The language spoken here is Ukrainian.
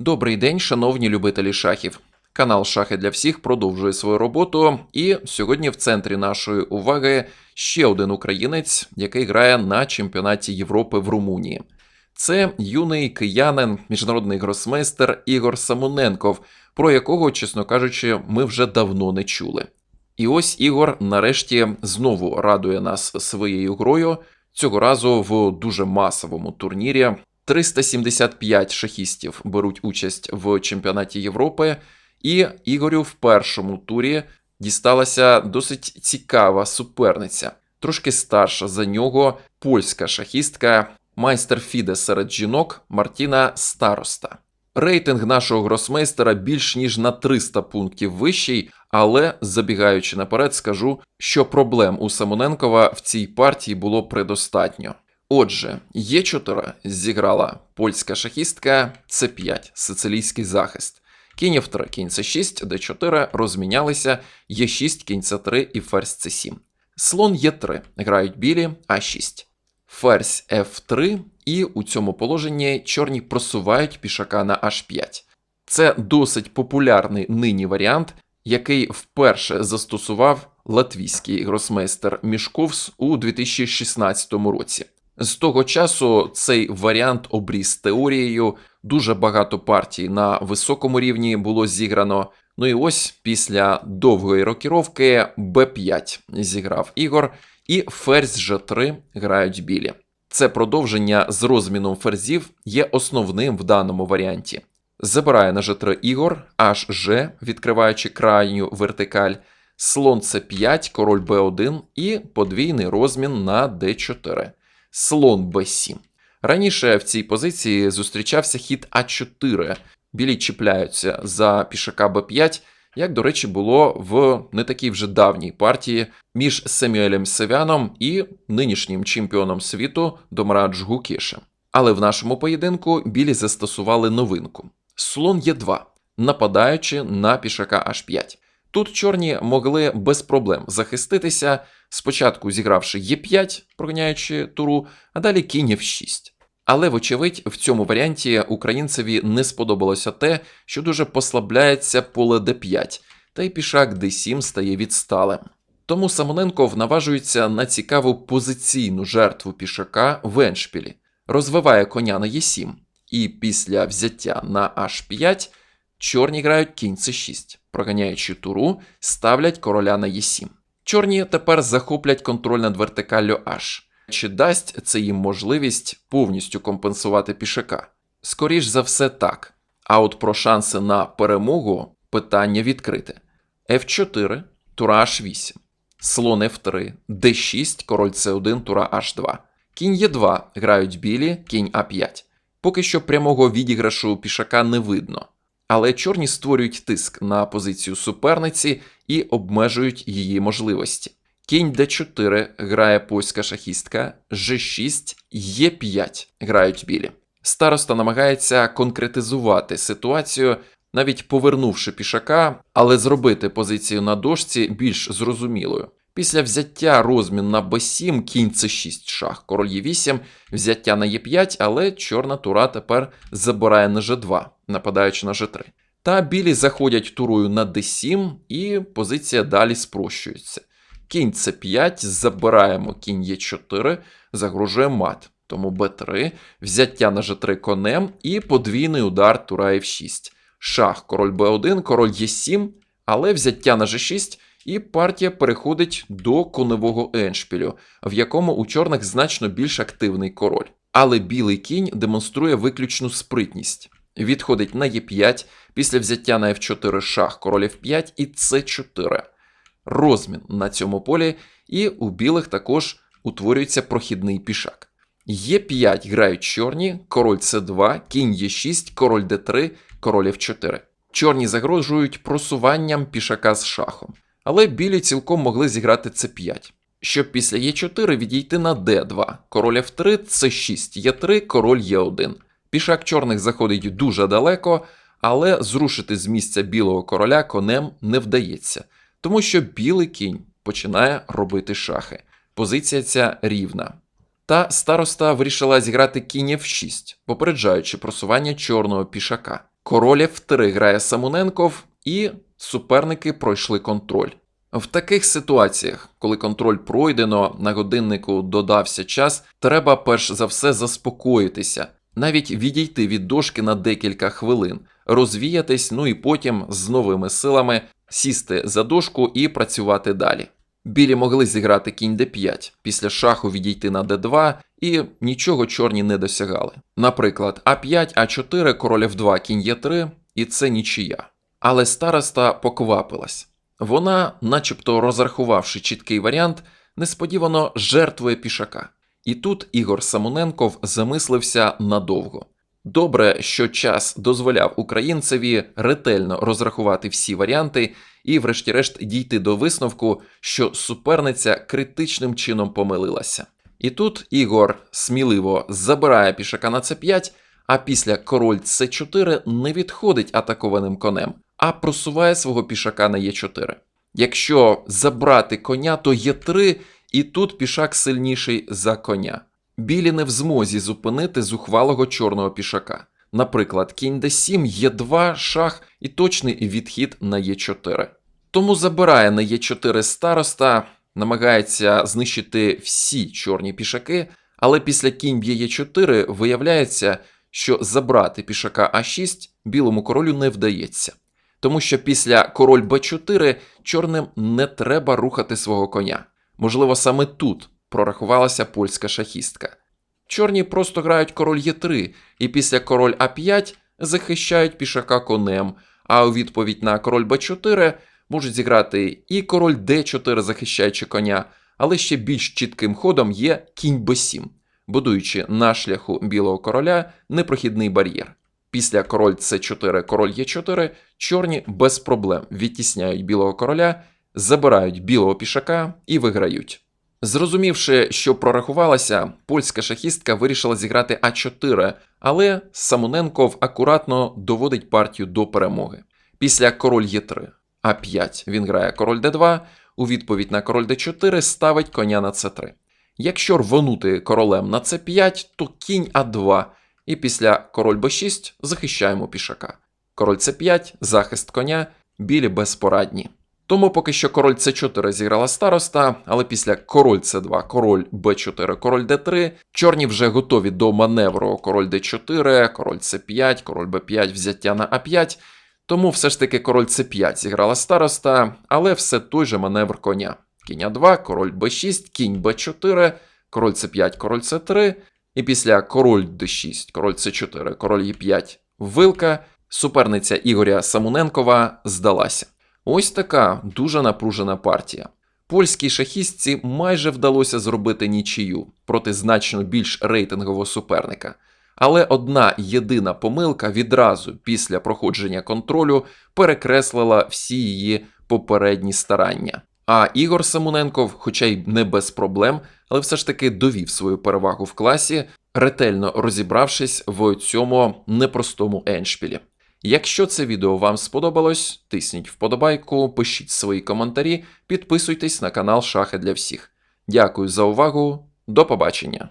Добрий день, шановні любителі шахів. Канал Шахи для всіх продовжує свою роботу, і сьогодні в центрі нашої уваги ще один українець, який грає на чемпіонаті Європи в Румунії. Це юний киянин, міжнародний гросмейстер Ігор Самоненков, про якого, чесно кажучи, ми вже давно не чули. І ось Ігор нарешті знову радує нас своєю грою. Цього разу в дуже масовому турнірі 375 шахістів беруть участь в чемпіонаті Європи, і Ігорю в першому турі дісталася досить цікава суперниця, трошки старша за нього польська шахістка, майстер Фіде серед жінок Мартіна Староста. Рейтинг нашого гросмейстера більш ніж на 300 пунктів вищий, але забігаючи наперед, скажу, що проблем у Самоненкова в цій партії було предостатньо. Отже, Є4 зіграла польська шахістка С5, сицилійський захист. Кінь F3, кінь С6, Д4 розмінялися, Е6, кінь С3 і ферзь С7. Слон Е3 грають білі А6. Ферзь F3, і у цьому положенні чорні просувають пішака на H5. Це досить популярний нині варіант, який вперше застосував латвійський гросмейстер Мішковс у 2016 році. З того часу цей варіант обріз теорією. Дуже багато партій на високому рівні було зіграно. Ну і ось після довгої рокіровки Б5 зіграв Ігор, і ферзь Ж3 грають білі. Це продовження з розміном ферзів є основним в даному варіанті. Забирає на Ж3 Ігор, Ж, відкриваючи крайню вертикаль, слон С5, король Б1 і подвійний розмін на Д4 слон Б7. Раніше в цій позиції зустрічався хід А4. Білі чіпляються за пішака Б5, як, до речі, було в не такій вже давній партії між Семюелем Севяном і нинішнім чемпіоном світу Домрадж Гукішем. Але в нашому поєдинку білі застосували новинку: слон Е2, нападаючи на пішака H5. Тут чорні могли без проблем захиститися, спочатку зігравши Е5, проганяючи туру, а далі кінь F6. Але, вочевидь, в цьому варіанті українцеві не сподобалося те, що дуже послабляється поле d5, та й пішак d7 стає відсталим. Тому Самоненков наважується на цікаву позиційну жертву пішака в еншпілі, розвиває коня на Е7, і після взяття на H5 чорні грають кінь С6, проганяючи туру, ставлять короля на Е7. Чорні тепер захоплять контроль над вертикаллю H. Чи дасть це їм можливість повністю компенсувати пішака? Скоріш за все так. А от про шанси на перемогу питання відкрите: F4, тура H8, слон F3, D6, король C1, тура H2. Кінь Е2 грають білі, кінь А5. Поки що прямого відіграшу пішака не видно. Але чорні створюють тиск на позицію суперниці і обмежують її можливості. Кінь d4 грає польська шахістка, g6, e5 грають білі. Староста намагається конкретизувати ситуацію, навіть повернувши пішака, але зробити позицію на дошці більш зрозумілою. Після взяття розмін на b7, кінь c6 шах, король e8, взяття на e5, але чорна тура тепер забирає на g2, нападаючи на g3. Та білі заходять турою на d7, і позиція далі спрощується. Кінь c5, забираємо кінь e4, загрожує мат. Тому b3, взяття на g3 конем і подвійний удар тура f6. Шах, король b1, король e7, але взяття на g6, і партія переходить до коневого еншпілю, в якому у чорних значно більш активний король. Але білий кінь демонструє виключну спритність. Відходить на e5, після взяття на f4 шах, король f5 і c4 розмін на цьому полі, і у білих також утворюється прохідний пішак. Е5 грають чорні, король С2, кінь Е6, король Д3, король F4. Чорні загрожують просуванням пішака з шахом, але білі цілком могли зіграти С5. Щоб після Е4 відійти на Д2, король F3, С6, Е3, король Е1. Пішак чорних заходить дуже далеко, але зрушити з місця білого короля конем не вдається тому що білий кінь починає робити шахи. Позиція ця рівна. Та староста вирішила зіграти кінь F6, попереджаючи просування чорного пішака. Король F3 грає Самоненков, і суперники пройшли контроль. В таких ситуаціях, коли контроль пройдено, на годиннику додався час, треба перш за все заспокоїтися, навіть відійти від дошки на декілька хвилин, розвіятись, ну і потім з новими силами сісти за дошку і працювати далі. Білі могли зіграти кінь d5, після шаху відійти на d2, і нічого чорні не досягали. Наприклад, а5, а4, король f2, кінь e3, і це нічия. Але староста поквапилась. Вона, начебто розрахувавши чіткий варіант, несподівано жертвує пішака. І тут Ігор Самоненков замислився надовго. Добре, що час дозволяв українцеві ретельно розрахувати всі варіанти і, врешті-решт, дійти до висновку, що суперниця критичним чином помилилася. І тут Ігор сміливо забирає пішака на c5, а після король c4 не відходить атакованим конем, а просуває свого пішака на e4. Якщо забрати коня, то є3, і тут пішак сильніший за коня. Білі не в змозі зупинити зухвалого чорного пішака. Наприклад, кінь d7, є2, шах і точний відхід на е4. Тому забирає на е4 староста, намагається знищити всі чорні пішаки, але після кінь б'є е4 виявляється, що забрати пішака а6 білому королю не вдається. Тому що після король b4 чорним не треба рухати свого коня. Можливо, саме тут прорахувалася польська шахістка. Чорні просто грають король Е3, і після король А5 захищають пішака конем, а у відповідь на король Б4 можуть зіграти і король Д4, захищаючи коня, але ще більш чітким ходом є кінь Б7, будуючи на шляху білого короля непрохідний бар'єр. Після король С4, король Е4, чорні без проблем відтісняють білого короля, забирають білого пішака і виграють. Зрозумівши, що прорахувалася, польська шахістка вирішила зіграти А4, але Самоненков акуратно доводить партію до перемоги. Після король Е3, А5 він грає король Д2, у відповідь на король Д4 ставить коня на С3. Якщо рвонути королем на С5, то кінь А2, і після король Б6 захищаємо пішака. Король С5, захист коня, білі безпорадні. Тому поки що король С4 зіграла староста, але після король С2, король Б4, король Д3, чорні вже готові до маневру король Д4, король С5, король Б5, взяття на А5. Тому все ж таки король С5 зіграла староста, але все той же маневр коня. Кінь А2, король Б6, кінь Б4, король С5, король С3. І після король Д6, король С4, король Е5, вилка, суперниця Ігоря Самуненкова здалася. Ось така дуже напружена партія. Польській шахістці майже вдалося зробити нічию проти значно більш рейтингового суперника. Але одна єдина помилка відразу після проходження контролю перекреслила всі її попередні старання. А Ігор Самуненков, хоча й не без проблем, але все ж таки довів свою перевагу в класі, ретельно розібравшись в цьому непростому еншпілі. Якщо це відео вам сподобалось, тисніть вподобайку, пишіть свої коментарі, підписуйтесь на канал Шахи для всіх. Дякую за увагу, до побачення!